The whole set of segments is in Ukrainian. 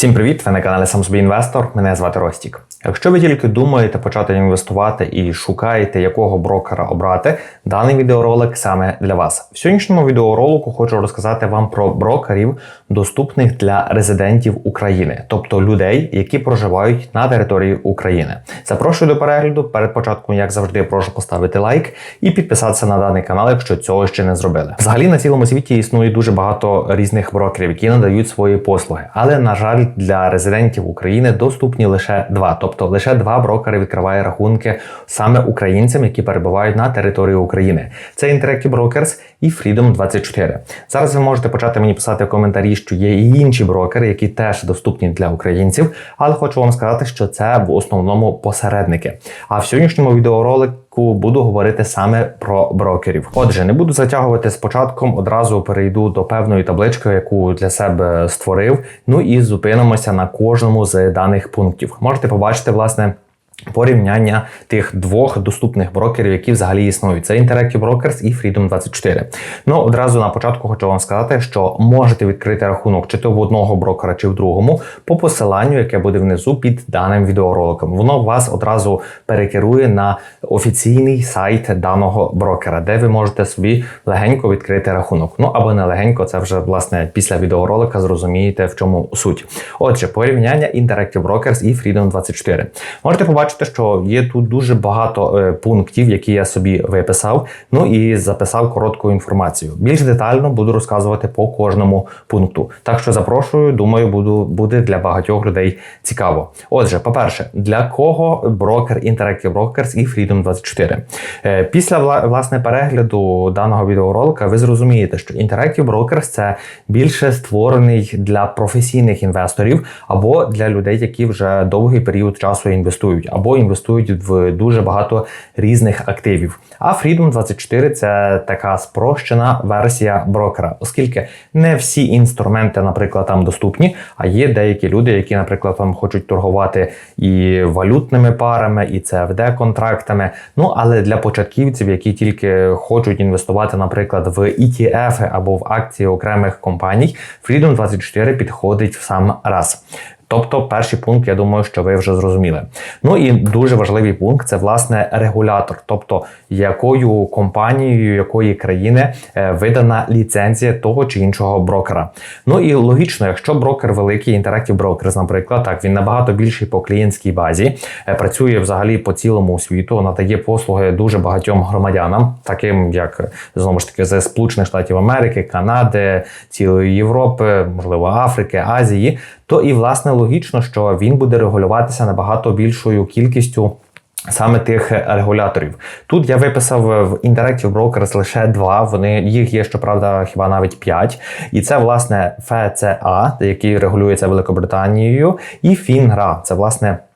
Всім привіт! Ви на каналі Сам собі інвестор. Мене звати Ростік. Якщо ви тільки думаєте почати інвестувати і шукаєте, якого брокера обрати, даний відеоролик саме для вас. В сьогоднішньому відеоролику хочу розказати вам про брокерів, доступних для резидентів України, тобто людей, які проживають на території України. Запрошую до перегляду. Перед початком, як завжди, прошу поставити лайк і підписатися на даний канал, якщо цього ще не зробили. Взагалі на цілому світі існує дуже багато різних брокерів, які надають свої послуги, але на жаль, для резидентів України доступні лише два. Тобто лише два брокери відкриває рахунки саме українцям, які перебувають на території України. Це Interactive Brokers і Freedom 24. Зараз ви можете почати мені писати в коментарі, що є і інші брокери, які теж доступні для українців. Але хочу вам сказати, що це в основному посередники. А в сьогоднішньому відеоролику буду говорити саме про брокерів. Отже, не буду затягувати з початком, одразу перейду до певної таблички, яку для себе створив. Ну і зупинимося на кожному з даних пунктів. Можете побачити, власне. Порівняння тих двох доступних брокерів, які взагалі існують, це Interactive Brokers і Freedom 24. Ну одразу на початку хочу вам сказати, що можете відкрити рахунок чи то в одного брокера, чи в другому, по посиланню, яке буде внизу під даним відеороликом. Воно вас одразу перекерує на офіційний сайт даного брокера, де ви можете собі легенько відкрити рахунок. Ну або не легенько, це вже власне після відеоролика зрозумієте, в чому суть. Отже, порівняння Interactive Brokers і Freedom 24. Можете побачити бачите, що є тут дуже багато е, пунктів, які я собі виписав. Ну і записав коротку інформацію. Більш детально буду розказувати по кожному пункту. Так що запрошую, думаю, буду буде для багатьох людей цікаво. Отже, по-перше, для кого брокер Interactive Brokers і Freedom 24? Е, після власне перегляду даного відеоролика ви зрозумієте, що Interactive Brokers це більше створений для професійних інвесторів або для людей, які вже довгий період часу інвестують або інвестують в дуже багато різних активів. А Freedom 24 це така спрощена версія брокера, оскільки не всі інструменти, наприклад, там доступні, а є деякі люди, які, наприклад, там хочуть торгувати і валютними парами, і cfd контрактами. Ну але для початківців, які тільки хочуть інвестувати, наприклад, в ETF або в акції окремих компаній, Freedom 24 підходить в сам раз. Тобто, перший пункт, я думаю, що ви вже зрозуміли. Ну і дуже важливий пункт це власне регулятор, тобто якою компанією, якої країни е, видана ліцензія того чи іншого брокера. Ну і логічно, якщо брокер великий, Interactive Brokers, наприклад, так він набагато більший по клієнтській базі, е, працює взагалі по цілому світу, надає послуги дуже багатьом громадянам, таким як знову ж таки з Сполучених Штатів Америки, Канади, цілої Європи, можливо, Африки, Азії то і власне логічно, що він буде регулюватися набагато більшою кількістю. Саме тих регуляторів тут я виписав в Interactive Brokers лише два. Вони їх є, щоправда, хіба навіть п'ять. І це власне ФЦА, який регулюється Великобританією, і Фінгра це власне Е,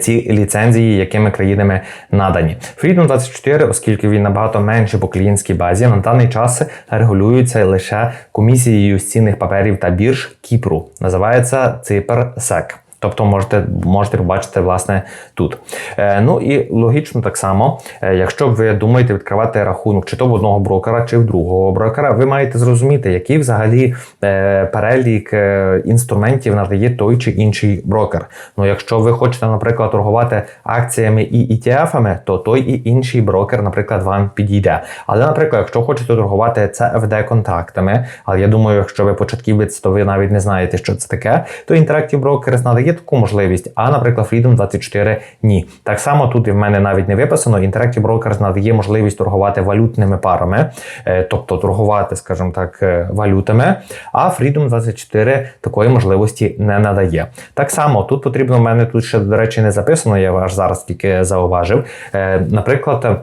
ці ліцензії, якими країнами надані. Freedom 24, оскільки він набагато менше по клієнтській базі, на даний час регулюється лише комісією з цінних паперів та бірж Кіпру. Називається ЦИПРСЕК. Тобто можете можете побачити власне тут. Е, Ну і логічно так само, е, якщо ви думаєте відкривати рахунок чи то в одного брокера, чи в другого брокера, ви маєте зрозуміти, який взагалі е, перелік е, інструментів надає той чи інший брокер. Ну, якщо ви хочете, наприклад, торгувати акціями і ETF-ами, то той і інший брокер, наприклад, вам підійде. Але, наприклад, якщо хочете торгувати cfd контрактами, але я думаю, якщо ви початківець, то ви навіть не знаєте, що це таке, то Interactive Brokers надає таку можливість, а, наприклад, Freedom 24 ні. Так само тут і в мене навіть не виписано. Interactive Brokers надає можливість торгувати валютними парами, е, тобто торгувати, скажімо так, е, валютами. А Freedom 24 такої можливості не надає. Так само тут потрібно в мене тут ще, до речі, не записано, я аж зараз тільки зауважив. Е, наприклад.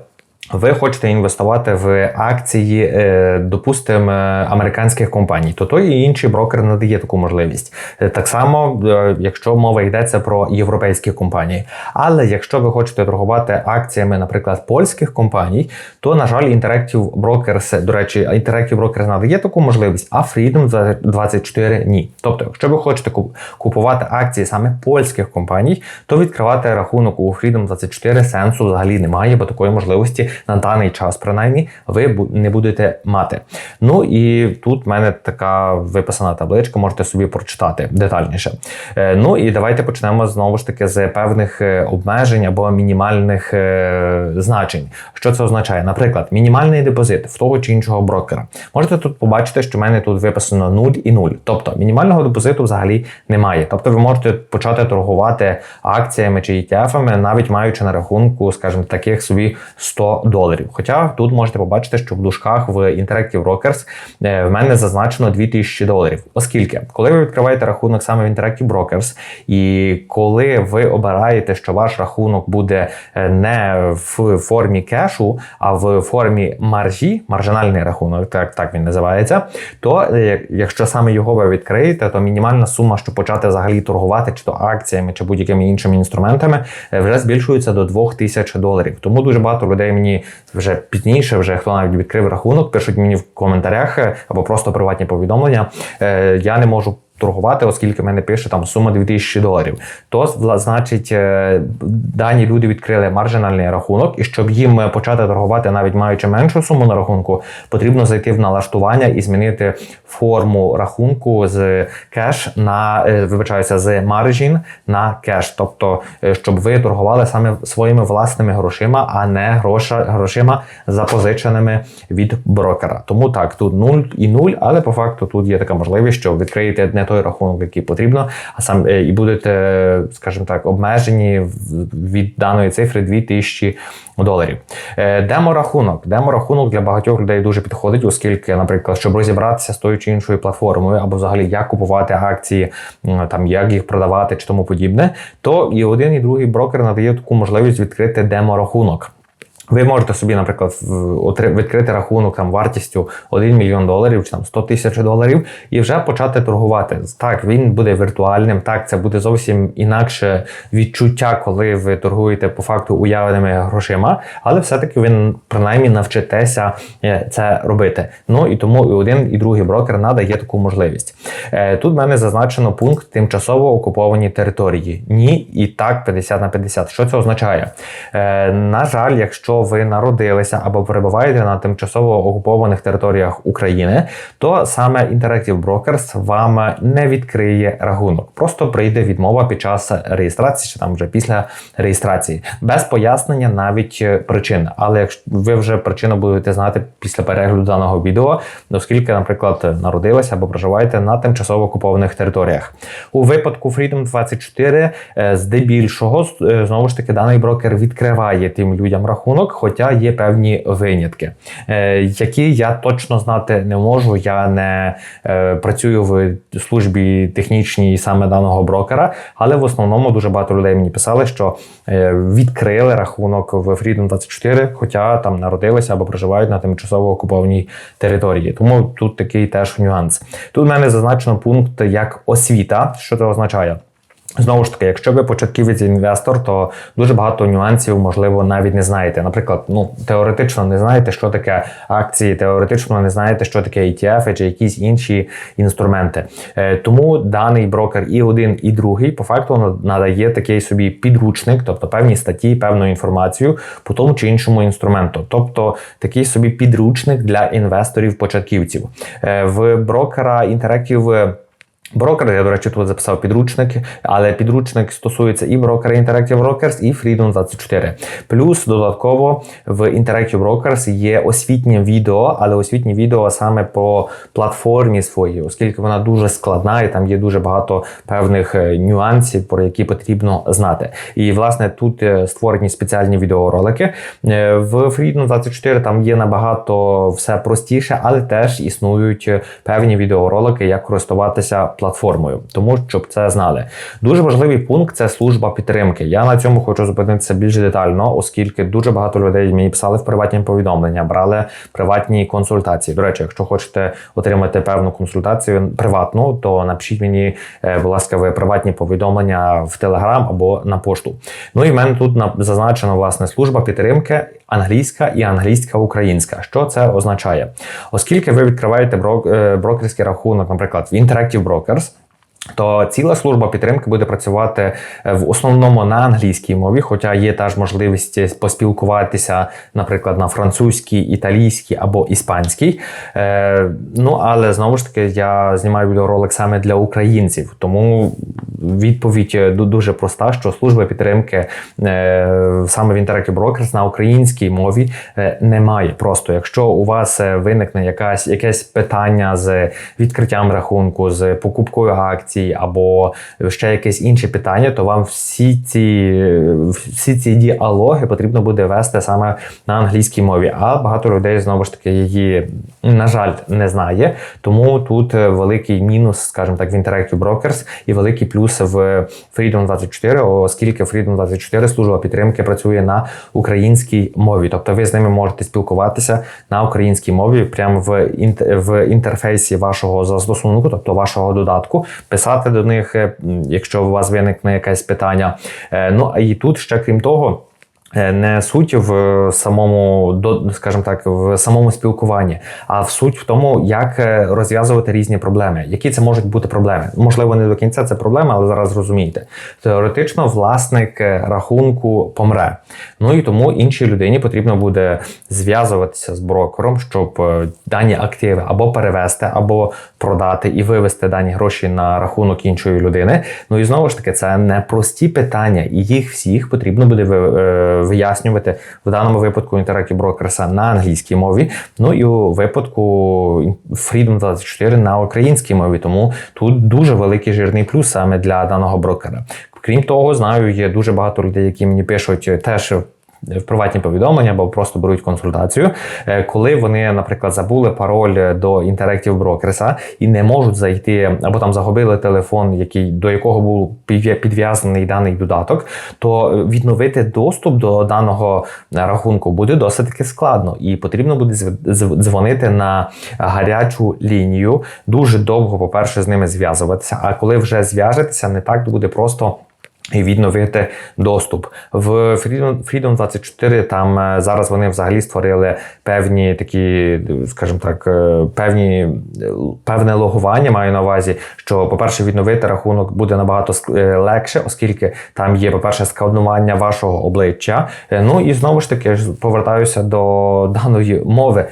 Ви хочете інвестувати в акції, е, допустимо, американських компаній, то той і інший брокер надає таку можливість. Е, так само, е, якщо мова йдеться про європейські компанії. Але якщо ви хочете торгувати акціями, наприклад, польських компаній, то, на жаль, Interactive Brokers, до речі, Interactive Brokers надає таку можливість, а Freedom 24 ні. Тобто, якщо ви хочете купувати акції саме польських компаній, то відкривати рахунок у Freedom 24 сенсу взагалі немає, бо такої можливості на даний час, принаймні, ви не будете мати. Ну і тут в мене така виписана табличка, можете собі прочитати детальніше. Е, Ну і давайте почнемо знову ж таки з певних е, обмежень або мінімальних е, значень. Що це означає? Наприклад, мінімальний депозит в того чи іншого брокера. Можете тут побачити, що в мене тут виписано 0 і 0. Тобто мінімального депозиту взагалі немає. Тобто ви можете почати торгувати акціями чи ETF-ами, навіть маючи на рахунку, скажімо, таких собі 100 доларів. Хоча тут можете побачити, що в дужках в Interactive Brokers е, в мене зазначено 2000 доларів. Оскільки, коли ви відкриваєте рахунок саме в Interactive Brokers, і коли ви обираєте, що ваш рахунок буде е, не в формі кешу, а в формі маржі, маржинальний рахунок, так, так він називається, то е, якщо саме його ви відкриєте, то мінімальна сума, щоб почати взагалі торгувати, чи то акціями, чи будь-якими іншими інструментами, вже збільшується до 2000 доларів. Тому дуже багато людей мені вже пізніше, вже хто навіть відкрив рахунок, пишуть мені в коментарях е, або просто приватні повідомлення. е, Я не можу. Торгувати, оскільки мене пише там сума 2000 доларів, то значить е, дані люди відкрили маржинальний рахунок, і щоб їм е, почати торгувати, навіть маючи меншу суму на рахунку, потрібно зайти в налаштування і змінити форму рахунку з кеш на е, вибачаюся з маржін на кеш, тобто щоб ви торгували саме своїми власними грошима, а не гроша, грошима запозиченими від брокера. Тому так, тут 0 і 0, але по факту тут є така можливість, що відкриєте не той рахунок, який потрібно, а сам е, і будете, скажімо так, обмежені від даної цифри 2000 доларів. Е, Демо-рахунок. Демо-рахунок для багатьох людей дуже підходить, оскільки, наприклад, щоб розібратися з тою чи іншою платформою, або взагалі як купувати акції, там як їх продавати чи тому подібне, то і один, і другий брокер надає таку можливість відкрити демо-рахунок. Ви можете собі, наприклад, відкрити рахунок там вартістю 1 мільйон доларів чи там 100 тисяч доларів і вже почати торгувати. Так, він буде віртуальним. Так, це буде зовсім інакше відчуття, коли ви торгуєте по факту уявленими грошима, але все-таки ви принаймні навчитеся е, це робити. Ну і тому і один, і другий брокер надає таку можливість. Е, Тут в мене зазначено пункт тимчасово окуповані території. Ні, і так 50 на 50. Що це означає? Е, На жаль, якщо ви народилися або перебуваєте на тимчасово окупованих територіях України, то саме Interactive Brokers вам не відкриє рахунок. Просто прийде відмова під час реєстрації чи там вже після реєстрації, без пояснення навіть е, причин. Але якщо ви вже причину будете знати після перегляду даного відео, оскільки, наприклад, народилися або проживаєте на тимчасово окупованих територіях. У випадку Freedom 24 е, здебільшого е, знову ж таки даний брокер відкриває тим людям рахунок, хоча є певні винятки, е, які я точно знати не можу. Я не е, працюю в службі технічній саме даного брокера, але в основному дуже багато людей мені писали, що е, відкрили рахунок в Freedom 24, хоча там народилися або проживають на тимчасово окупованій території. Тому тут такий теж нюанс. Тут в мене зазначено пункт як освіта. Що це означає? Знову ж таки, якщо ви початківець інвестор, то дуже багато нюансів, можливо, навіть не знаєте. Наприклад, ну теоретично не знаєте, що таке акції, теоретично не знаєте, що таке ETF чи якісь інші інструменти. Е, тому даний брокер і один, і другий по факту надає такий собі підручник, тобто певні статті, певну інформацію по тому чи іншому інструменту. Тобто такий собі підручник для інвесторів-початківців. Е, в брокера Interactive Брокер, я, до речі, тут записав підручник, але підручник стосується і брокера Interactive Brokers, і Freedom 24. Плюс додатково в Interactive Brokers є освітнє відео, але освітнє відео саме по платформі своїй, оскільки вона дуже складна і там є дуже багато певних е, нюансів, про які потрібно знати. І власне тут е, створені спеціальні відеоролики. Е, В Freedom 24 там є набагато все простіше, але теж існують певні відеоролики, як користуватися платформою, тому щоб це знали. Дуже важливий пункт це служба підтримки. Я на цьому хочу зупинитися більш детально, оскільки дуже багато людей мені писали в приватні повідомлення, брали приватні консультації. До речі, якщо хочете отримати певну консультацію приватну, то напишіть мені, е, будь ласка, ви приватні повідомлення в Телеграм або на пошту. Ну і в мене тут на- зазначено власне служба підтримки англійська і англійська українська. Що це означає? Оскільки ви відкриваєте е, брокерський рахунок, наприклад, в Interactive workers. То ціла служба підтримки буде працювати е, в основному на англійській мові, хоча є теж можливість поспілкуватися, наприклад, на французькій, італійській або іспанській. Е, ну але знову ж таки я знімаю відеоролик саме для українців, тому відповідь е, дуже проста: що служба підтримки саме в Interactive Brokers на українській мові немає. Просто якщо у вас виникне якась якесь питання з відкриттям рахунку, з покупкою акцій акції або ще якесь інше питання, то вам всі ці всі ці діалоги потрібно буде вести саме на англійській мові. А багато людей знову ж таки її, на жаль, не знає. Тому тут великий мінус, скажімо так, в Interactive Brokers і великий плюс в Freedom 24, оскільки Freedom 24 служба підтримки працює на українській мові. Тобто ви з ними можете спілкуватися на українській мові, прямо в в інтерфейсі вашого застосунку, тобто вашого додатку, писати до них, е, якщо у вас виникне якесь питання. Е, ну а і тут ще крім того. Е, не суть в самому скажімо так, в самому спілкуванні, а в суть в тому, як розв'язувати різні проблеми. Які це можуть бути проблеми? Можливо, не до кінця це проблема, але зараз зрозумієте. Теоретично, власник рахунку помре. Ну і тому іншій людині потрібно буде зв'язуватися з брокером, щоб дані активи або перевести, або продати і вивести дані гроші на рахунок іншої людини. Ну і знову ж таки, це не прості питання, і їх всіх потрібно буде е, вияснювати в даному випадку Interactive Brokers на англійській мові. Ну і у випадку Freedom 24 на українській мові. Тому тут дуже великий жирний плюс саме для даного брокера. Крім того, знаю, є дуже багато людей, які мені пишуть теж в приватні повідомлення або просто беруть консультацію, е, коли вони, наприклад, забули пароль до Interactive Brokers і не можуть зайти, або там загубили телефон, який до якого був підв'язаний даний додаток, то відновити доступ до даного рахунку буде досить таки складно, і потрібно буде дзвонити на гарячу лінію. Дуже довго, по-перше, з ними зв'язуватися. А коли вже зв'яжетеся, не так буде просто. І відновити доступ в Freedom, Freedom 24 Там е, зараз вони взагалі створили певні такі, скажімо так, е, певні певне логування. Маю на увазі, що, по-перше, відновити рахунок буде набагато е, легше, оскільки там є, по-перше, сканування вашого обличчя. Ну і знову ж таки повертаюся до даної мови.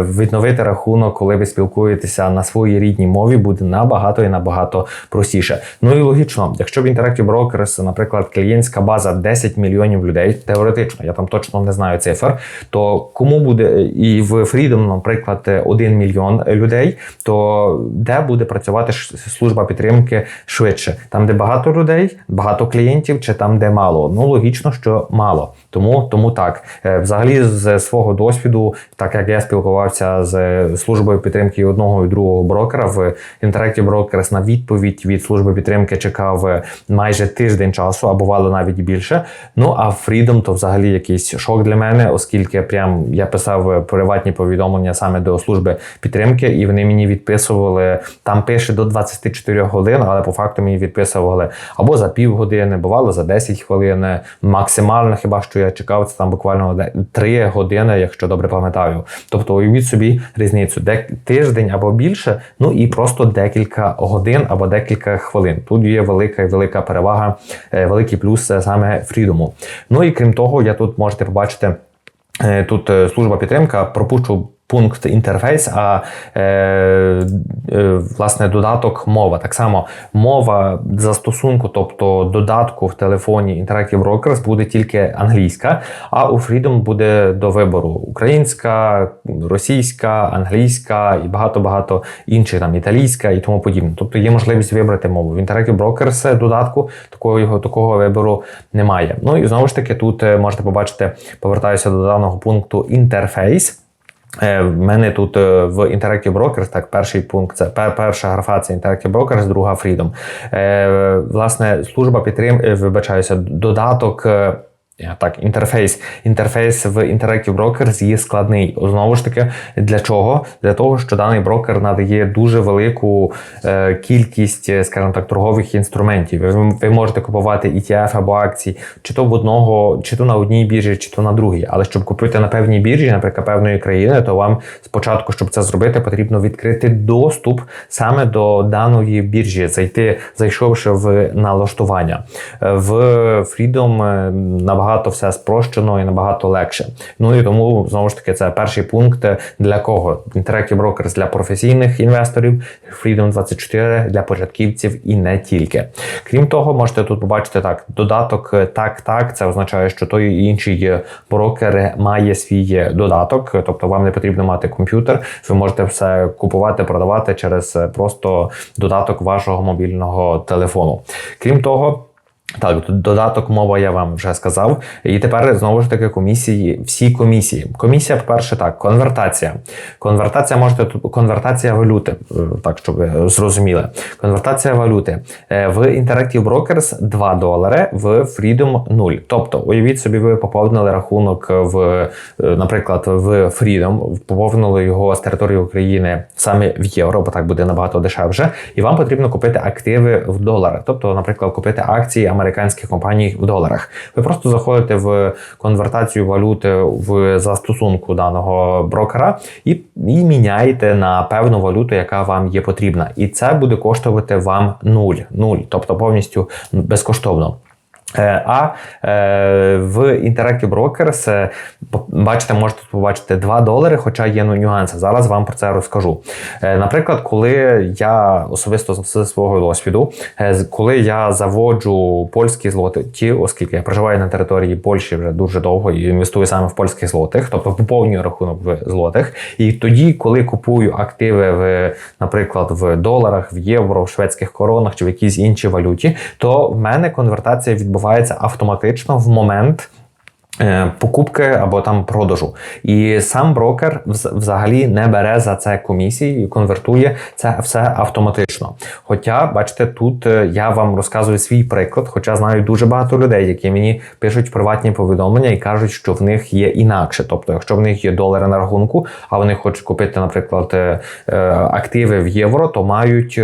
Відновити рахунок, коли ви спілкуєтеся на своїй рідній мові, буде набагато і набагато простіше. Ну і логічно, якщо в Interactive Brokers зараз, наприклад, клієнтська база 10 мільйонів людей, теоретично, я там точно не знаю цифр, то кому буде і в Freedom, наприклад, 1 мільйон людей, то де буде працювати служба підтримки швидше? Там, де багато людей, багато клієнтів, чи там, де мало? Ну логічно, що мало. Тому тому так. Е, взагалі, з свого досвіду, так як я спілкувався з службою підтримки одного і другого брокера в Interactive Brokers на відповідь від служби підтримки чекав майже тиждень тиждень часу, а бувало навіть більше. Ну а Freedom то взагалі якийсь шок для мене, оскільки прям я писав приватні повідомлення саме до служби підтримки, і вони мені відписували там пише до 24 годин, але по факту мені відписували або за півгодини, бувало за 10 хвилин. Максимально хіба що я чекав, це там буквально 3 години, якщо добре пам'ятаю. Тобто уявіть собі різницю, де тиждень або більше, ну і просто декілька годин або декілька хвилин. Тут є велика і велика перевага великий плюс е, саме фрідому. Ну і крім того, я тут можете побачити. Е, тут служба підтримка пропущу пункт інтерфейс, а е, е, власне додаток мова. Так само мова застосунку, тобто додатку в телефоні Interactive Brokers буде тільки англійська, а у Freedom буде до вибору українська, російська, англійська і багато-багато інших, там італійська і тому подібне. Тобто є можливість вибрати мову. В Interactive Brokers додатку такого такого вибору немає. Ну і знову ж таки, тут е, можете побачити, повертаюся до даного пункту інтерфейс. Е, в мене тут е, в Interactive Brokers, так, перший пункт це перша графа це Interactive Brokers, друга Freedom. Е, власне, служба підтримки, вибачаюся, додаток так, інтерфейс. Інтерфейс в Interactive Brokers є складний. Знову ж таки, для чого? Для того, що даний брокер надає дуже велику е, кількість, е, скажімо так, торгових інструментів. Ви, можете купувати ETF або акції, чи то в одного, чи то на одній біржі, чи то на другій. Але щоб купити на певній біржі, наприклад, певної країни, то вам спочатку, щоб це зробити, потрібно відкрити доступ саме до даної біржі, зайти, зайшовши в налаштування. Е, В Freedom е, набагато все спрощено і набагато легше. Ну і тому знову ж таки це перший пункт для кого? Interactive Brokers для професійних інвесторів, Freedom 24 для початківців і не тільки. Крім того, можете тут побачити так: додаток так, так. Це означає, що той і інший брокер має свій додаток, тобто вам не потрібно мати комп'ютер. Ви можете все купувати, продавати через просто додаток вашого мобільного телефону. Крім того. Так, додаток мова я вам вже сказав. І тепер знову ж таки комісії, всі комісії. Комісія, по-перше, так, конвертація. Конвертація можете конвертація валюти, е, так щоб ви зрозуміли. Конвертація валюти Е, в Interactive Brokers 2 долари, в Freedom 0. Тобто, уявіть собі, ви поповнили рахунок в, е, наприклад, в Freedom, поповнили його з території України саме в євро, бо так буде набагато дешевше. І вам потрібно купити активи в доларах. Тобто, наприклад, купити акції американських компаній в доларах. Ви просто заходите в конвертацію валюти в застосунку даного брокера і, і міняєте на певну валюту, яка вам є потрібна. І це буде коштувати вам нуль, нуль, тобто повністю безкоштовно. Е, А е, в Interactive Brokers, е, бачите, можете побачити 2 долари, хоча є ну, нюанси. Зараз вам про це розкажу. Наприклад, коли я особисто з свого досвіду, коли я заводжу польські злоті, оскільки я проживаю на території Польщі вже дуже довго і інвестую саме в польських злотих, тобто поповнюю рахунок в злотих. І тоді, коли купую активи в, наприклад, в доларах, в євро, в шведських коронах чи в якійсь іншій валюті, то в мене конвертація відбувається автоматично в момент. Е, Покупки або там продажу, і сам брокер взагалі не бере за це комісії і конвертує це все автоматично. Хоча, бачите, тут е, я вам розказую свій приклад, хоча знаю дуже багато людей, які мені пишуть приватні повідомлення і кажуть, що в них є інакше. Тобто, якщо в них є долари на рахунку, а вони хочуть купити, наприклад, е, активи в євро, то мають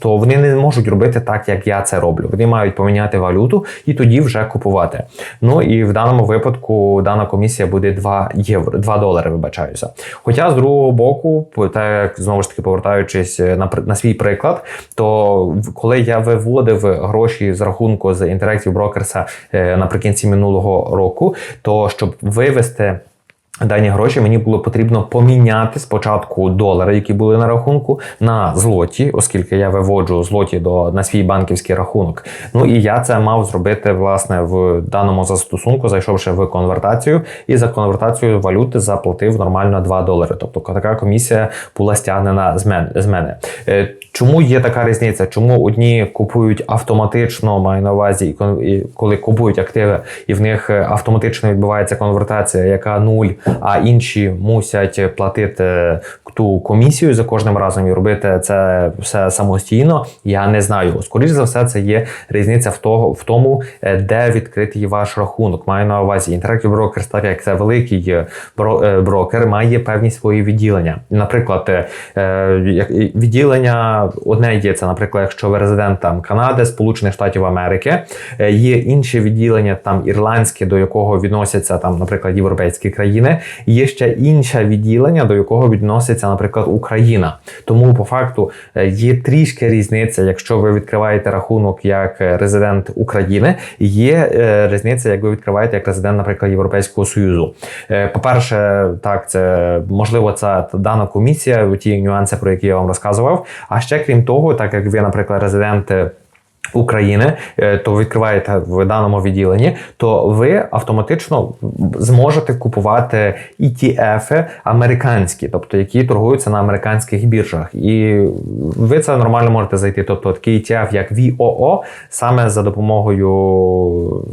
то вони не можуть робити так, як я це роблю. Вони мають поміняти валюту і тоді вже купувати. Ну і в даному випадку дана комісія буде 2 євро, 2 долари, вибачаюся. Хоча з другого боку, так знову ж таки повертаючись е, на, на свій приклад, то коли я виводив гроші з рахунку з Brokers е, наприкінці минулого року, то щоб вивести. Дані гроші мені було потрібно поміняти спочатку долари, які були на рахунку, на злоті, оскільки я виводжу злоті до на свій банківський рахунок. Ну і я це мав зробити власне в даному застосунку, зайшовши в конвертацію, і за конвертацію валюти заплатив нормально 2 долари. Тобто така комісія була стягнена з мене. Е, Чому є така різниця? Чому одні купують автоматично, маю на увазі, коли купують активи, і в них е, автоматично відбувається конвертація, яка нуль, а інші мусять платити ту комісію за кожним разом і робити це все самостійно. Я не знаю. Скоріше за все, це є різниця в того, в тому, е, де відкритий ваш рахунок. Маю на увазі Interactive Brokers, так як це великий е, е, брокер, має певні свої відділення. Наприклад, відділення одне є це, наприклад, якщо ви резидент там Канади, Сполучених Штатів Америки, є інші відділення, там ірландське, до якого відносяться там, наприклад, європейські країни. Є ще інше відділення, до якого відноситься, наприклад, Україна. Тому по факту е, є трішки різниця, якщо ви відкриваєте рахунок як е, резидент України, є е, різниця, як ви відкриваєте як резидент, наприклад, Європейського Союзу. По-перше, так, це можливо, це дана комісія, ті нюанси, про які я вам розказував. А ще крім того, так як ви, наприклад, резидент. Е, України, е, то відкриваєте в даному відділенні, то ви автоматично зможете купувати ETF американські, тобто які торгуються на американських біржах. І ви це нормально можете зайти. Тобто такий ETF, як VOO, саме за допомогою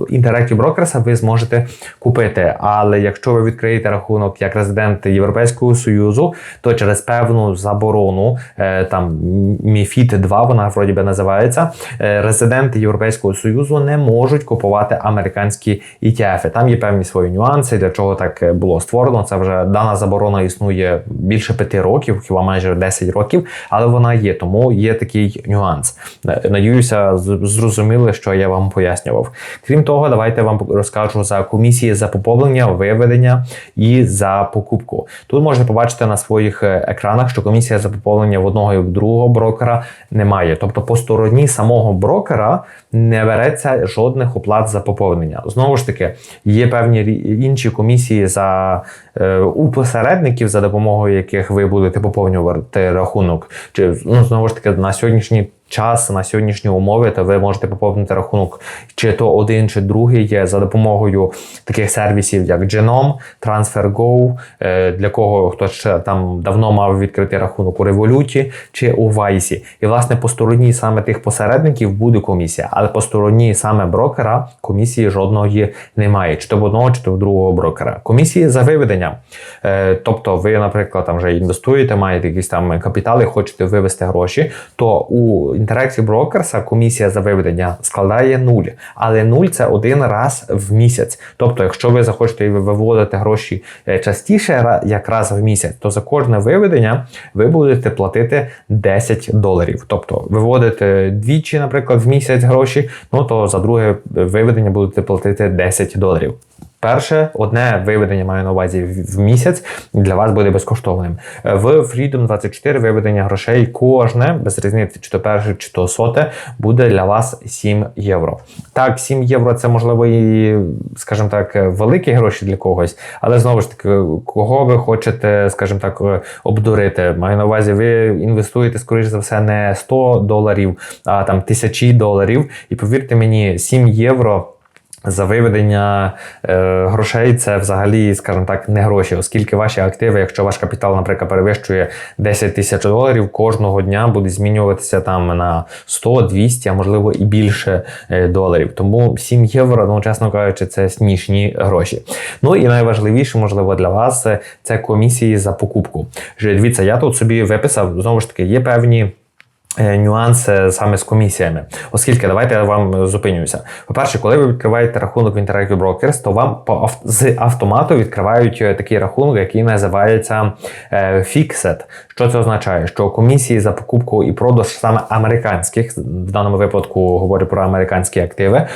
Interactive Brokers ви зможете купити. Але якщо ви відкриєте рахунок як резидент Європейського Союзу, то через певну заборону, е, там MIFID 2, вона вроді би називається, е, е, резиденти Європейського союзу не можуть купувати американські ETF. Там є певні свої нюанси, для чого так е, було створено. Це вже дана заборона існує більше п'яти років, хіба майже 10 років, але вона є, тому є такий нюанс. Е, Надіюся, зрозуміли, що я вам пояснював. Крім того, давайте вам розкажу за комісії за поповнення, виведення і за покупку. Тут можна побачити на своїх е, екранах, що комісія за поповнення в одного і в другого брокера немає. Тобто по стороні самого брокера не береться жодних оплат за поповнення. Знову ж таки, є певні інші комісії за е, у посередників, за допомогою яких ви будете поповнювати рахунок. Чи ну знову ж таки на сьогоднішній час, на сьогоднішні умови, то ви можете поповнити рахунок чи то один, чи другий є за допомогою таких сервісів, як Genome, TransferGo, е, для кого хто ще там давно мав відкрити рахунок у Revolut чи у Вайсі. І власне по стороні саме тих посередників буде комісія, але по стороні саме брокера комісії жодної немає, чи то в одного, чи то в другого брокера. Комісії за виведення. Е, Тобто, ви, наприклад, там вже інвестуєте, маєте якісь там капітали, хочете вивести гроші, то у Interactive Brokers комісія за виведення складає нуль. Але нуль це один раз в місяць. Тобто, якщо ви захочете виводити гроші е, частіше, як раз в місяць, то за кожне виведення ви будете платити 10 доларів. Тобто, виводите двічі, наприклад, в місяць гроші, ну то за друге виведення будете платити 10 доларів. Перше, одне виведення маю на увазі в місяць для вас буде безкоштовним. Е, В Freedom 24 виведення грошей кожне, без різниці, чи то перше, чи то соте, буде для вас 7 євро. Так, 7 євро це можливо і, скажімо так, великі гроші для когось, але знову ж таки, кого ви хочете, скажімо так, е, обдурити. Маю на увазі, ви інвестуєте, скоріш за все, не 100 доларів, а там тисячі доларів. І повірте мені, 7 євро. За виведення е, грошей це взагалі, скажімо так, не гроші, оскільки ваші активи, якщо ваш капітал, наприклад, перевищує 10 тисяч доларів, кожного дня буде змінюватися там на 100, 200, а можливо і більше е, доларів. Тому 7 євро, ну чесно кажучи, це смішні гроші. Ну і найважливіше, можливо, для вас е, це комісії за покупку. Дивіться, я тут собі виписав знову ж таки, є певні. Е, Нюанси саме з комісіями, оскільки давайте я вам зупинюся. По-перше, коли ви відкриваєте рахунок в Interactive Brokers, то вам по з автомату відкривають е, такий рахунок, який називається е, Fixed. Що це означає? Що комісії за покупку і продаж саме американських, в даному випадку говорю про американські активи,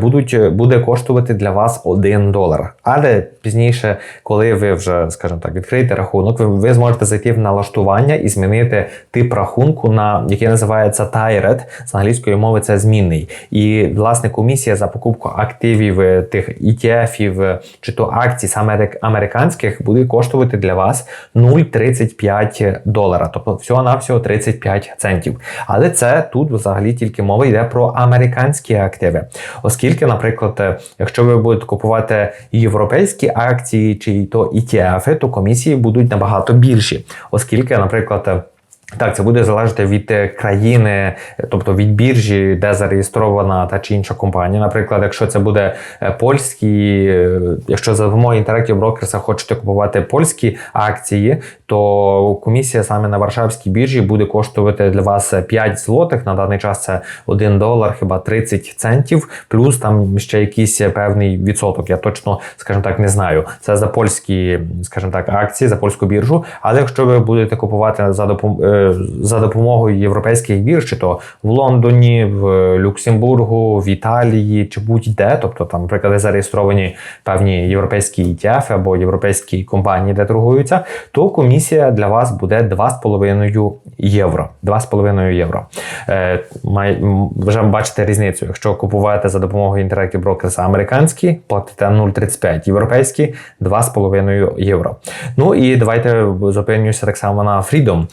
будуть буде коштувати для вас 1 долар. Але пізніше, коли ви вже, скажімо так, відкриєте рахунок, ви, ви зможете зайти в налаштування і змінити тип рахунку на який називається Tired, з англійської мови це змінний. І власне комісія за покупку активів е, тих ETF е, чи то акцій саме американських буде коштувати для вас 0,35 долара, тобто всього на всього 35 центів. Але це тут взагалі тільки мова йде про американські активи, оскільки, наприклад, е, якщо ви будете купувати європейські акції чи то ETF, то комісії будуть набагато більші, оскільки, наприклад. Так, це буде залежати від е, країни, тобто від біржі, де зареєстрована та чи інша компанія. Наприклад, якщо це буде е, польські, е, якщо за допомогою Interactive Brokers хочете купувати польські акції, то комісія саме на Варшавській біржі буде коштувати для вас 5 злотих. На даний час це 1 долар, хіба 30 центів, плюс там ще якийсь певний відсоток. Я точно, скажімо так, не знаю. Це за польські, скажімо так, акції, за польську біржу. Але якщо ви будете купувати за допомогою за допомогою європейських бірж, чи то в Лондоні, в Люксембургу, в Італії, чи будь-де, тобто там, наприклад, зареєстровані певні європейські ETF або європейські компанії, де торгуються, то комісія для вас буде 2,5 євро. 2,5 євро. Е, вже бачите різницю. Якщо купувати за допомогою Interactive Brokers американські, платите 0,35, європейські 2,5 євро. Ну і давайте зупинюся так само на Freedom.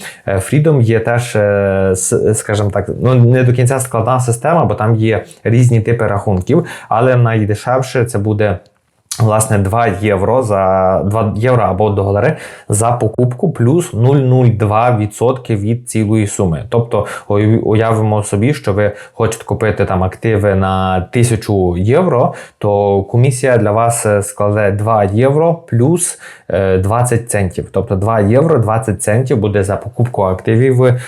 Freedom є теж, е, скажімо так, ну не до кінця складна система, бо там є різні типи рахунків, але найдешевше це буде Власне, 2 євро за 2 євро або долари за покупку плюс 0,02% від цілої суми. Тобто уявимо собі, що ви хочете купити там активи на 1000 євро, то комісія для вас е, складе 2 євро плюс е, 20 центів. Тобто 2 євро 20 центів буде за покупку активів е,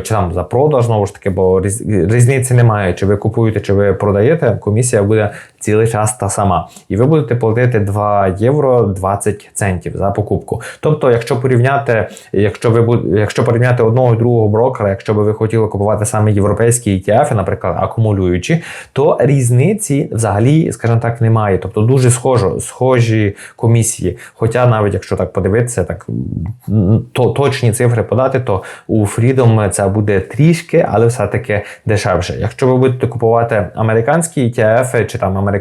чи там за продаж, знову ж таки, бо різ- різниці немає, чи ви купуєте, чи ви продаєте. Комісія буде цілий час та сама. І ви будете платити 2 євро 20 центів за покупку. Тобто, якщо порівняти, якщо ви якщо порівняти одного і другого брокера, якщо би ви хотіли купувати саме європейські ETF, наприклад, акумулюючі, то різниці взагалі, скажімо так, немає. Тобто дуже схожо, схожі комісії. Хоча навіть якщо так подивитися, так то точні цифри подати, то у Freedom це буде трішки, але все-таки дешевше. Якщо ви будете купувати американські ETF чи там американські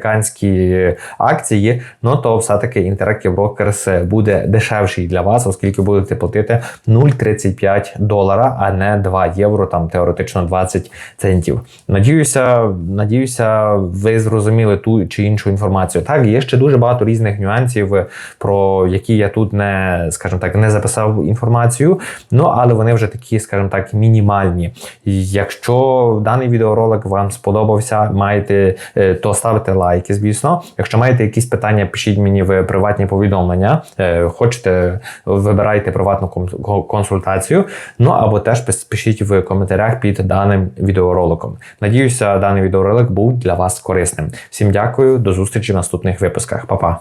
акції, ну то все-таки Interactive Brokers буде дешевший для вас, оскільки будете платити 0,35 долара, а не 2 євро, там теоретично 20 центів. Надіюся, надіюся, ви зрозуміли ту чи іншу інформацію. Так, є ще дуже багато різних нюансів, про які я тут не, скажімо так, не записав інформацію. Ну але вони вже такі, скажімо так, мінімальні. Якщо даний відеоролик вам сподобався, маєте е, то ставте лайки, звісно. Якщо маєте якісь питання, пишіть мені в приватні повідомлення. Е, Хочете, вибирайте приватну консультацію. Ну або теж пишіть в коментарях під даним відеороликом. Надіюся, даний відеоролик був для вас корисним. Всім дякую, до зустрічі в наступних випусках. Па-па!